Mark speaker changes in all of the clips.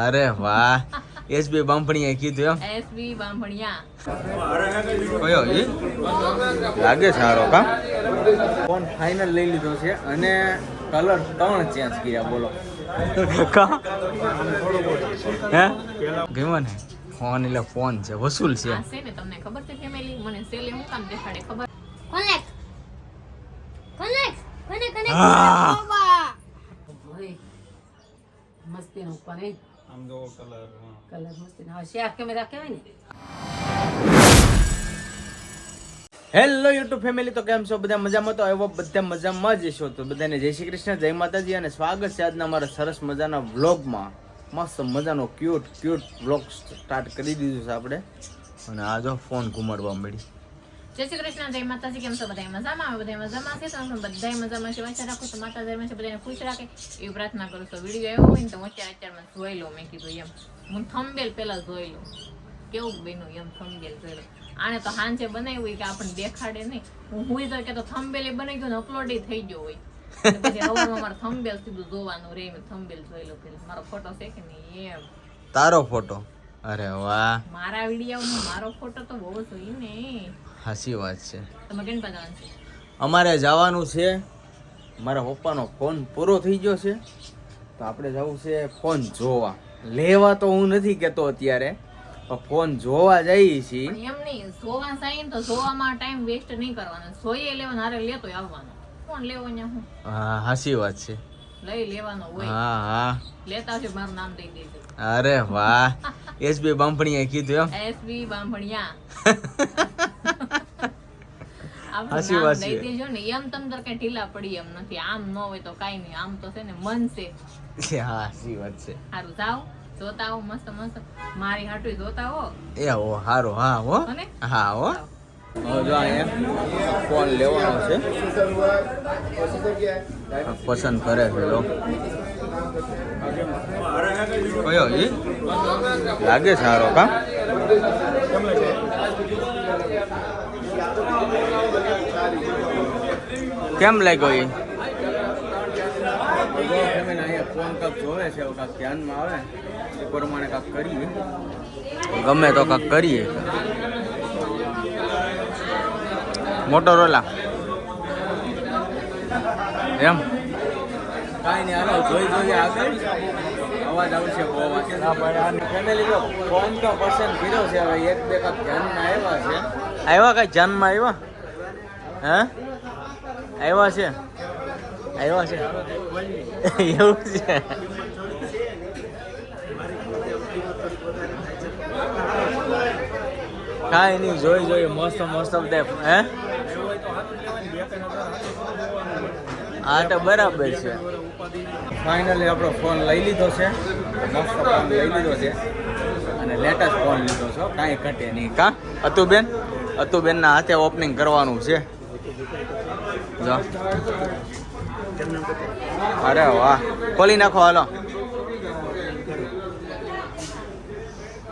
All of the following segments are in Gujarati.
Speaker 1: અરે વાહ. એસબી બાંભણીએ કીધું
Speaker 2: એસબી
Speaker 1: એમ કયો ઈ? લાગે સારો કા? ફોન ફાઇનલ લઈ લીધો છે અને કલર ત્રણ ચેન્જ કર્યા બોલો. કા? હે? ગયો ને? ફોન એટલે ફોન છે વસૂલ છે.
Speaker 2: તમને ખબર છે ફેમિલી મને સેલે હું કામ દેખાડે ખબર?
Speaker 3: Connect connect connect Connect.
Speaker 2: મસ્તી નો આમ જો કલર મસ્તી હશે આ કેમેરા કહેવાય ને
Speaker 1: હેલો યુટ્યુબ ફેમિલી તો કેમ છો? બધા મજામાં તો એવો બધા મજામાં જ છો તો બધાને જય શ્રી કૃષ્ણ જય માતાજી અને સ્વાગત છે આજના મારા સરસ મજાના વ્લોગમાં મસ્ત મજાનો ક્યુટ ક્યુટ વ્લોગ સ્ટાર્ટ કરી દીધું છે આપણે. અને આ જો ફોન ઘુમાડવા મળી
Speaker 2: જય શ્રી કૃષ્ણ જય માતાજી કેમ છો? બધા મજામાં? આવે બધા મજામાં છે તો હું બધા મજામાં છે. વાંચા રાખો તો માતા ધર્મ છે બધાને ખુશ રાખે. એવી પ્રાર્થના કરું છું. વીડિયો એવો હોય ને તો અત્યારે અત્યારમાં જોઈ લઉં મેં કીધું એમ. હું થંબેલ પહેલાં જોઈ લઉં. કેવું બન્યું એમ થંબેલ જોઈ લઉં. આને તો હાંજે બનાવ્યું કે આપણને દેખાડે નહીં. હું હોય તો કે તો થંબેલ બની ગયો ને અપલોડ થઈ ગયો હોય. પછી હવામાં મારે થંબેલ સીધું જોવાનું રે મેં થંબેલ જોઈ લઉં પેલા મારો ફોટો છે કે નહીં એમ.
Speaker 1: તારો ફોટો અરે વાહ.
Speaker 2: મારા વીડિયો મારો ફોટો તો બહુ જોઈ ને.
Speaker 1: હાસી વાત છે. અમારે જવાનું છે. મારા પપ્પાનો ફોન પૂરો થઈ ગયો છે. તો આપણે જવું છે ફોન જોવા. લેવા તો હું નથી કહેતો અત્યારે પણ ફોન જોવા જઈએ છીએ.
Speaker 2: એમ નહીં જોવા સાઈન તો જોવામાં ટાઈમ વેસ્ટ નહીં કરવાનો. જોઈએ લેવાનો હારે લેતો આવવાનો. ફોન લેવો અહીંયા હું?
Speaker 1: હા હાસી વાત છે.
Speaker 2: લઈ લેવાનો હોય.
Speaker 1: હા હા.
Speaker 2: લેતા છે મારું નામ દઈ દેજો.
Speaker 1: અરે વાહ. એસબી બાંભણીએ કીધું એમ.
Speaker 2: એસબી બાંભણિયા. આપણું
Speaker 1: હાચી
Speaker 2: નામ
Speaker 1: વાત
Speaker 2: દેજો ને એમ તમ તાર કઈ ઢીલા પડી એમ નથી. આમ ન હોય તો કાઈ નહીં આમ તો છે ને મન છે.
Speaker 1: હા હાસી વાત છે.
Speaker 2: સારું જાઓ જોતા હો મસ્ત મસ્ત. મારી હાટુ જોતા હો.
Speaker 1: એ હો હારો હા હો.
Speaker 2: અને
Speaker 1: હા હો. જો અહીંયા ફોન લેવાનો છે. પસંદ કરે છે કયો ઈ? લાગે સારો કા? કેમ લાગ્યો ઈ? ફોન કાક જોવે છે કાક ધ્યાનમાં આવે. એ પ્રમાણે કાક કરીએ. ગમે તો કાક કરીએ. મોટોરોલા એમ? કાંઈ નહીં હાલો જોઈ જોઈએ આગળ. અવાજ આવશે બહુ અવાજ ફેમિલી ફોન તો પસંદ કર્યો છે હવે એક બે કાંક ધ્યાનમાં આવ્યા છે. આવ્યા કઈ? જાનમાં આવ્યા હે? આવ્યા છે? આવ્યા છે? એવું છે? કાંઈ નહીં જોઈ જોઈ મસ્ત મસ્ત બધા હે? હા તો બરાબર છે. ફાઇનલી આપણો ફોન લઈ લીધો છે. મસ્ત ફોન લઈ લીધો છે. અને લેટેસ્ટ ફોન લીધો છો કાંઈ ઘટે નહીં. કા? અતુબેન? અતુબેનના હાથે ઓપનિંગ કરવાનું છે. જો. અરે વાહ. ખોલી નાખો, હાલો.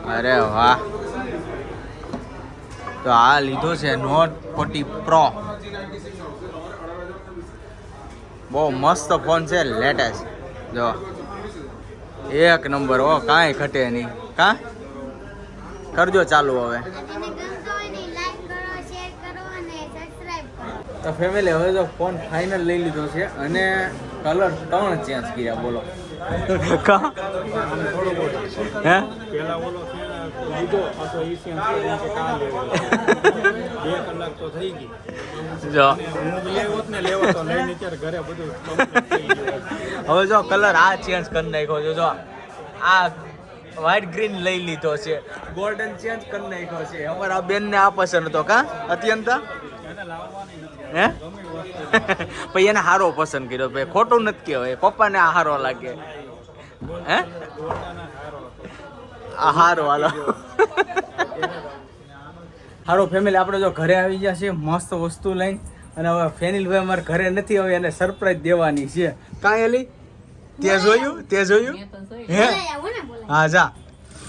Speaker 1: અરે વાહ. તો આ લીધો છે નોટ ફોર્ટી પ્રો. બહુ મસ્ત ફોન છે, લેટેસ્ટ. જો. એક નંબર, હો, કાંઈ ઘટે નહીં. કા? કરજો ચાલુ હવે
Speaker 3: અને ગમતો હોય ને like કરો, share કરો અને subscribe કરો.
Speaker 1: તો ફેમિલી હવે તો ફોન ફાઇનલ લઈ લીધો છે અને કલર ત્રણ ચેન્જ કર્યા બોલો. કા? હે?
Speaker 4: ને.
Speaker 1: હવે જો કલર આ ચેન્જ કરી નાખ્યો છે જો. આ વ્હાઈટ ગ્રીન લઈ લીધો છે. ગોલ્ડન ચેન્જ કરી નાખ્યો છે. અમારા બેનને આ પસંદ હતો કા? અત્યંત? હે? પછી એને હારો પસંદ કર્યો. ભાઈ ખોટું નથી કહેવાય. પપ્પાને આ હારો લાગે. હે? આ હારો હાલો. હારો ફેમિલી આપણે જો ઘરે આવી ગયા છે મસ્ત વસ્તુ લઈને. અને હવે ફેનિલભાઈ અમારે ઘરે નથી હવે એને સરપ્રાઈઝ દેવાની છે. કાંઈ એલી તે જોયું? તે જોયું?
Speaker 2: મેં તો જોઈ
Speaker 1: હે. હા જા.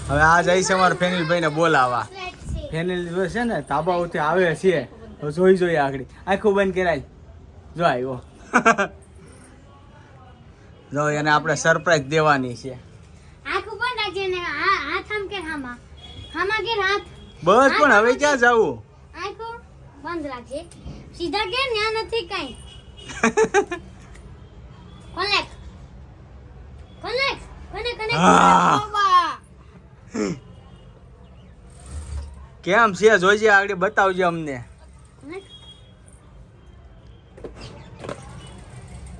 Speaker 1: હવે આ જાય છે અમારા ફેનિલભાઈને બોલાવા
Speaker 3: Flat છે.
Speaker 1: ફેનિલ જો છે ને ધાબા ઉતે આવે છે. જોઈ જોઈ આગળ. આખું બંધ કરાય. જો આવ્યો. જો એને આપણે સરપ્રાઈઝ દેવાની છે.
Speaker 3: આખું બંધ રાખજે ને હાથ આમ કે હામા. હામા કે હાથ?
Speaker 1: બસ પણ હવે ક્યાં જવું?
Speaker 3: આખું? બંધ રાખજે. સીધા કે ન્યા નથી કાઈ? કોલેક કોલેક કોને કોને બાબા
Speaker 1: કેમ છે? જોઈજે આગળ બતાવજે અમને
Speaker 3: કોલેક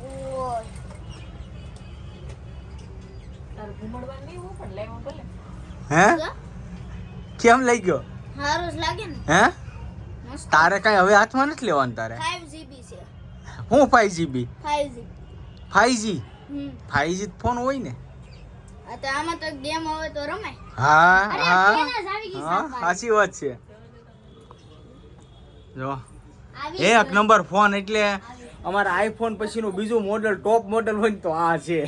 Speaker 3: ઓય
Speaker 2: તારું ઘુમડવાનું નહીં હોય પણ લેવું ભલે
Speaker 1: હે? કેમ લઈ ગયો?
Speaker 3: હારું લાગે ને.
Speaker 1: હે? તારે કઈ હવે હાથમાં નથી લેવાનું તારે?
Speaker 3: 5 જીબી છે.
Speaker 1: હું ફાઈવ જીબી
Speaker 3: 5 જીબી હમ.
Speaker 1: 5G ફોન હોય ને?
Speaker 3: તો આમાં તો ગેમ હવે તો રમાય.
Speaker 1: હા હા. સાચી વાત છે. જો. એક નંબર ફોન એટલે અમારા આઈફોન પછીનું બીજું મોડલ ટોપ મોડલ હોય ને તો આ છે.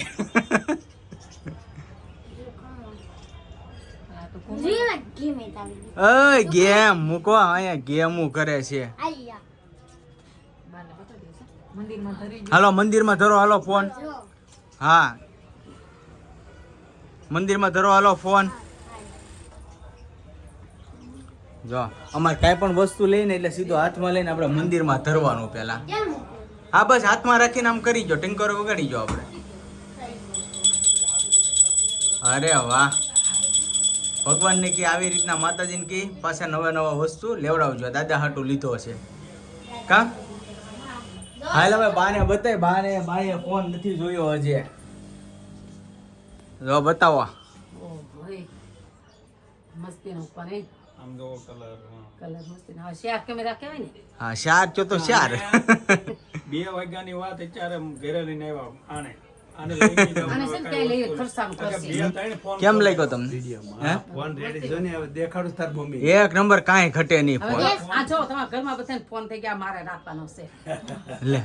Speaker 1: ઓય ગેમ. મૂકો અહીંયા ગેમું કરે છે. હાલો મંદિરમાં ધરો હાલો ફોન. હા. મંદિરમાં ધરો હાલો ફોન. જો અમારે કાંઈ પણ વસ્તુ લઈને એટલે સીધો હાથમાં લઈને આપણે મંદિરમાં ધરવાનું પહેલા. હા બસ હાથમાં રાખીને આમ કરી જો ટેન્કર વગાડી જો આપણે. અરે વાહ. ભગવાનને કે આવી રીતના માતાજીને કે પાછા નવા નવા વસ્તુ લેવડાવજો. દાદા હાટું લીધો છે. કા? હાલ હવે બાને બતાય બાને બાએ ફોન નથી જોયો હજે. જો બતાવો.
Speaker 5: શેર
Speaker 1: હા ચાર ચો તો
Speaker 4: બે વાગ્યાની વાત અત્યારે ઘરે લઈને આવ્યા આને
Speaker 1: કેમ લાગ્યો તમને?
Speaker 6: ફોન રેડી જો ને હવે દેખાડું તાર મમ્મી.
Speaker 1: એક નંબર કાંઈ ઘટે નહીં ફોન.
Speaker 5: આ જો તમારા ઘરમાં બધાને ફોન થઈ ગયા મારે રાખવાનો છે.
Speaker 1: લે.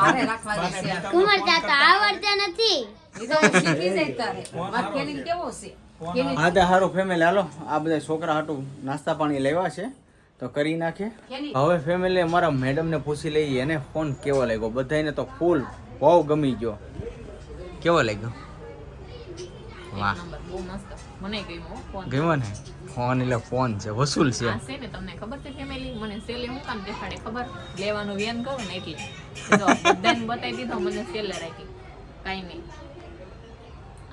Speaker 5: મારે રાખવાનો છે.
Speaker 3: કુંવર તાતા આવડતા નથી.
Speaker 5: એ તો શીખી જાય તારે. મારે કેની કેવો છે?
Speaker 1: હા તો સારું ફેમિલી હાલો. આ બધા છોકરા હાટું નાસ્તા પાણી લેવા છે તો કરી નાખે. હવે ફેમિલી મારા મેડમને પૂછી લઈએ એને ફોન કેવો લાગ્યો? બધાને તો ફૂલ બહુ ગમી ગયો. કેવો લાગ્યો? વાહ.
Speaker 2: બહુ મસ્ત. મને ગમ્યો
Speaker 1: ને? ફોન એટલે ફોન છે વસૂલ છે.
Speaker 2: ને તમને ખબર છે ફેમિલી મને સેલે હું કામ દેખાડે ખબર? લેવાનું વેન કરું ને એટલે. બધાને બતાવી દીધો મને સેલે રાખી. કાંઈ નહીં.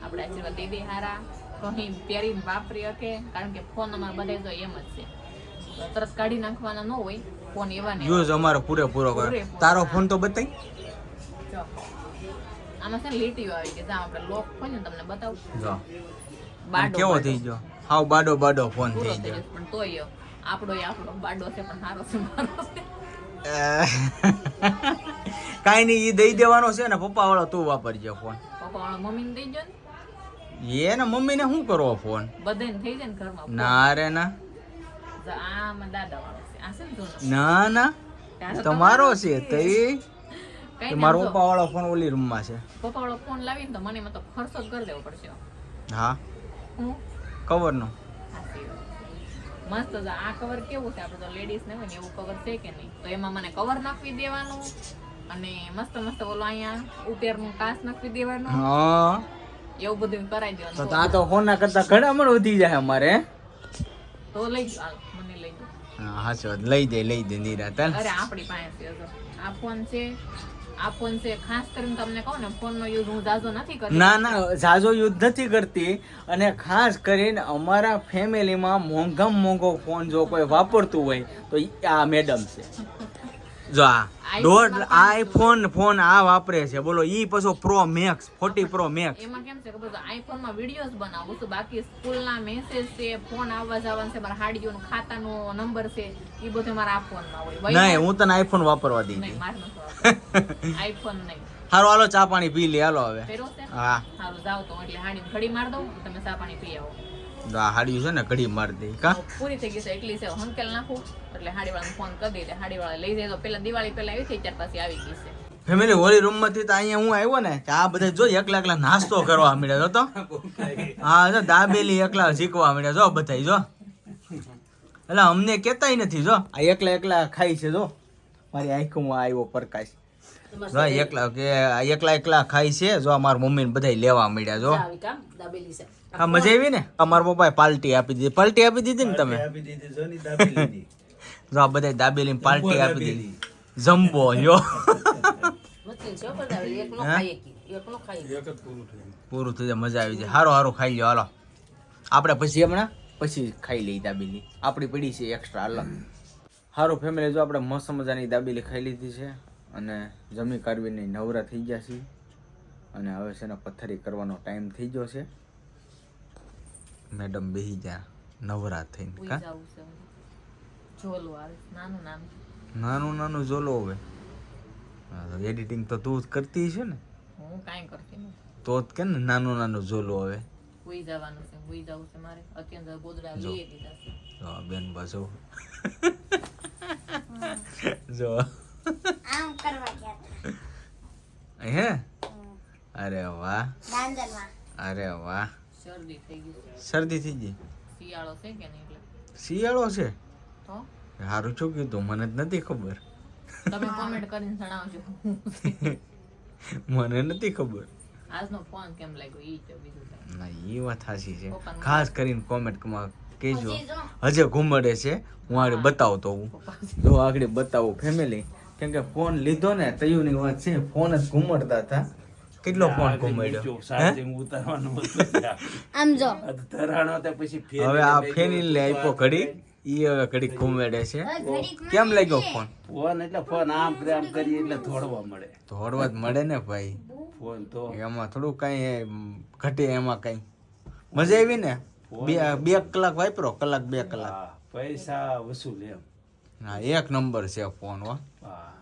Speaker 2: આપણે જેવા દીદી હારા. કહી પહેરીને વાપરી શકે કારણ કે ફોન અમારે બધા તો એમ જ છે. તરત કાઢી નાખવાના ન હોય ફોન એવા
Speaker 1: યુઝ અમારો પૂરેપૂરો કરે. તારો ફોન તો બતાય.
Speaker 2: જો આમાં છે લીટીઓ આવી કે જા આપણે લોક હોય ને તમને બતાવું.
Speaker 1: જો.
Speaker 2: બાડો
Speaker 1: કેવો થઈ ગયો? હાવ બાડો બાડો ફોન થઈ ગયો.
Speaker 2: પણ તોય આપણો એ આપણો બાડો છે પણ સારો છે મારો છે.
Speaker 1: કાંઈ નહીં એ દઈ દેવાનો છે ને પપ્પા વાળો તું વાપરજે ફોન
Speaker 2: પપ્પા વાળો મમ્મીને દઈ જો ને.
Speaker 1: એને મમ્મીને શું કરવો ફોન
Speaker 2: બધાને થઈ જાય ને ઘરમાં.
Speaker 1: ના રે ના.
Speaker 2: આમાં દાદા વાળો છે. આ છે ના
Speaker 1: ના તમારો છે તો એ
Speaker 2: કઈ
Speaker 1: તો
Speaker 2: ના
Speaker 1: મારો પપ્પા વાળો ફોન ઓલી રૂમમાં છે.
Speaker 2: પપ્પા વાળો ફોન લાવીને તો મને તો ખર્ચો જ કરી દેવો પડશે.
Speaker 1: હા?
Speaker 2: હું?
Speaker 1: કવરનો
Speaker 2: મસ્ત છે. આ કવર કેવું છે? આપણે તો લેડીઝ ને હોય ને એવું કવર છે કે નહીં? તો એમાં મને કવર નાખવી દેવાનું અને મસ્ત મસ્ત ઓલો અહીંયા ઉપેરનું કાચ નાખવી દેવાનું.
Speaker 1: હા.
Speaker 2: એવું બધું કરાવી
Speaker 1: તો
Speaker 2: દેવાનું
Speaker 1: આ તો ફોનના કરતા ઘણા પણ વધી જાય અમારે
Speaker 2: તો લઈ હાલ, મને લઈ
Speaker 1: હા હાચો લઈ દે લઈ દે નિરાત
Speaker 2: અરે આપણી પાસે જો. આ ફોન છે. આ ફોન છે ખાસ કરીને તમને કહું ને ફોન યુઝ હું જાજો નથી કરતી.
Speaker 1: ના ના ઝાઝો યુદ્ધ નથી કરતી. અને ખાસ કરીને અમારા ફેમિલીમાં મોંઘામાં મોંઘો ફોન જો કોઈ વાપરતું હોય તો આ મેડમ છે. જો આ. દોઢ આઈફોન ફોન આ વાપરે છે. બોલો ઈ પાછો pro max forty pro max
Speaker 2: એમાં કેમ છે આઈફોનમાં વિડીયોઝ બનાવું છું. બાકી સ્કૂલના મેસેજ છે ફોન આવવા જવાનું છે મારા હાડીઓનું ખાતાનો નંબર છે એ બધું મારા આ ફોનમાં હોય.
Speaker 1: નહીં હું તને આઈફોન વાપરવા દઈ
Speaker 2: નહીં મારે આઈફોન નહીં.
Speaker 1: હારો હાલો ચા પાણી પી લે હાલો હવે. હા.
Speaker 2: સારું જાવ તો એટલે હાડી ઘડી માર દઉં તમે ચા પાણી પી આવો.
Speaker 1: તો આ હાડિયું છે ને ઘડી માર દે કા?
Speaker 2: પૂરી થઈ ગઈ છે એટલી છે હંકેલ નાખું. એટલે હાડી વાળાને ફોન કરી દે એટલે હાડી વાળા લઈ જાય. તો પેલા દિવાળી પેલા આવી થઈ ત્યાર પછી આવી ગઈ છે.
Speaker 1: ફેમિલી હોળી રૂમમાંથી તો અહીંયા હું આવ્યો ને આ બધા જો એકલા એકલા નાસ્તો કરવા મળ્યો તો. હા જો દાબેલી એકલા શીખવા મળ્યા જો બધા જો. એટલે અમને કેતાય નથી જો. આ એકલા એકલા ખાય છે જો. મારી આંખમાં આવ્યો પ્રકાશ. જો એકલા કે આ એકલા એકલા ખાય છે જો અમારા મમ્મી ને બધા લેવા મળ્યા જો. હા મજા આવી ને? અમારા પપ્પાએ પાલ્ટી આપી દીધી. પાલ્ટી આપી દીધી ને તમે?
Speaker 6: જો
Speaker 1: આ બધા દાબેલી પાલ્ટી આપી દીધી. જમ્બો યો.
Speaker 5: છે પણ દાબેલી એક નો
Speaker 1: હે?
Speaker 5: એક. એક નો ખાઈ
Speaker 4: એક. જ પૂરું
Speaker 1: થઈ જાય મજા આવી જાય. હારો હારો ખાઈ લ્યો હાલો. આપણે પછી હમણાં? પછી ખાઈ લઈ દાબેલી. આપણી પડી છે એક્સ્ટ્રા અલગ સારું ફેમિલી જો આપણે મસ્ત મજાની દાબેલી ખાઈ લીધી છે અને જમી કાઢવીને નવરા થઈ ગયા છીએ. અને હવે છે ને પથ્થરી કરવાનો ટાઈમ થઈ ગયો છે. મેડમ બેહી ગયા નવરા થઈને કા?
Speaker 2: છે નાનું નાનું.
Speaker 1: જોલો હવે. એડિટિંગ તો તું જ કરતી છે ને?
Speaker 2: હું કાંઈ કરતી નથી.
Speaker 1: તો જ કે ને નાનું નાનું જોલો હવે?
Speaker 2: હુઈ જવાનું છે હુઈ જવું છે મારે. અત્યંત ગોદડા
Speaker 1: જો.
Speaker 2: લઈ દીધા છે.
Speaker 1: જો બેન બસો જો.
Speaker 3: આમ કરવા ગયા
Speaker 1: હે? અરે વાહ.
Speaker 3: દાંદરમાં
Speaker 1: અરે વાહ.
Speaker 2: શરદી થઈ ગઈ
Speaker 1: શરદી થઈ ગઈ?
Speaker 2: શિયાળો છે કે નહીં એટલે?
Speaker 1: શિયાળો છે?
Speaker 2: તો?
Speaker 1: સારું શું કીધું મને જ નથી ખબર.
Speaker 2: તમે કોમેન્ટ કરીને જણાવજો.
Speaker 1: મને નથી ખબર.
Speaker 2: આજનો ફોન કેમ લાગ્યો ઈ તો બીજું
Speaker 1: ના એ વાત સાચી છે. ખાસ કરીને કોમેન્ટમાં કહેજો.
Speaker 3: હજી
Speaker 1: હજે ઘુમડે છે હું આગળ બતાવતો હું. જો આગળ બતાવું ફેમિલી કેમ કે ફોન લીધો ને તયુની વાત છે ફોન જ ઘુમડતા હતા. કેટલો ફોન ઘુમડ્યો? હે?
Speaker 6: ચાર્જિંગ ઉતારવાનું હતું
Speaker 3: આમ જો.
Speaker 6: આ ધરાણો તે પછી ફેરીને
Speaker 1: હવે આ
Speaker 6: લઈ
Speaker 1: લે આપ્યો ઘડી. ઈ હવે ઘડીક ઘુમેડે છે. કેમ લાગ્યો ફોન?
Speaker 6: ફોન એટલે ફોન આમ કરે આમ કરીએ એટલે થોડવા મળે.
Speaker 1: દોડવા જ મળે ને ભાઈ.
Speaker 6: ફોન તો.
Speaker 1: એમાં થોડું કઈ ઘટે એમાં કઈ. મજા આવી ને? બે બે કલાક વાપરો કલાક બે કલાક.
Speaker 6: હા, પૈસા વસૂલ એમ.
Speaker 1: હા એક નંબર છે ફોન હો.
Speaker 6: હા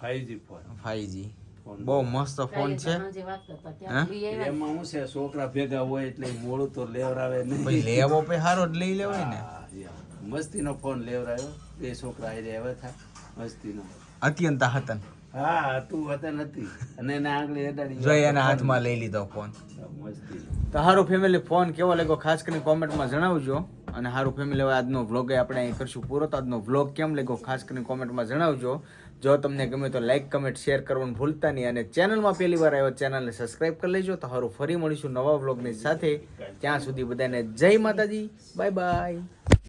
Speaker 6: ફાઈવ ફોન.
Speaker 1: ફાઈવ
Speaker 6: ફોન
Speaker 1: બહુ મસ્ત ફોન છે.
Speaker 6: એમાં હું છે છોકરા ભેગા હોય એટલે મોડું તો લેવરાવે નહીં.
Speaker 1: લેવો પછી સારો જ લઈ લેવાય ને.
Speaker 6: મસ્તીનો ફોન લેવરાયો. બે છોકરા આવી રહ્યા હતા મસ્તીનો.
Speaker 1: અત્યંત હતન.
Speaker 6: હા તું હતન હતી. અને એના આંગળી અડાડી
Speaker 1: જોઈ એના હાથમાં લઈ લીધો ફોન.
Speaker 6: મસ્તી.
Speaker 1: તો હારું ફેમિલી ફોન કેવો લાગ્યો? ખાસ કરીને કોમેન્ટમાં જણાવજો. અને સારું ફેમિલી હવે આજનો વ્લોગ આપણે અહીં કરશું પૂરો. તો આજનો વ્લોગ કેમ લાગ્યો? ખાસ કરીને કોમેન્ટમાં જણાવજો. જો તમને ગમે તો લાઈક કમેન્ટ શેર કરવાનું ભૂલતા નહીં. અને ચેનલમાં પહેલી વાર આવ્યો ચેનલને સબસ્ક્રાઈબ કરી લેજો. તો હારું ફરી મળીશું નવા વ્લોગની સાથે. ત્યાં સુધી બધાને જય માતાજી. Bye bye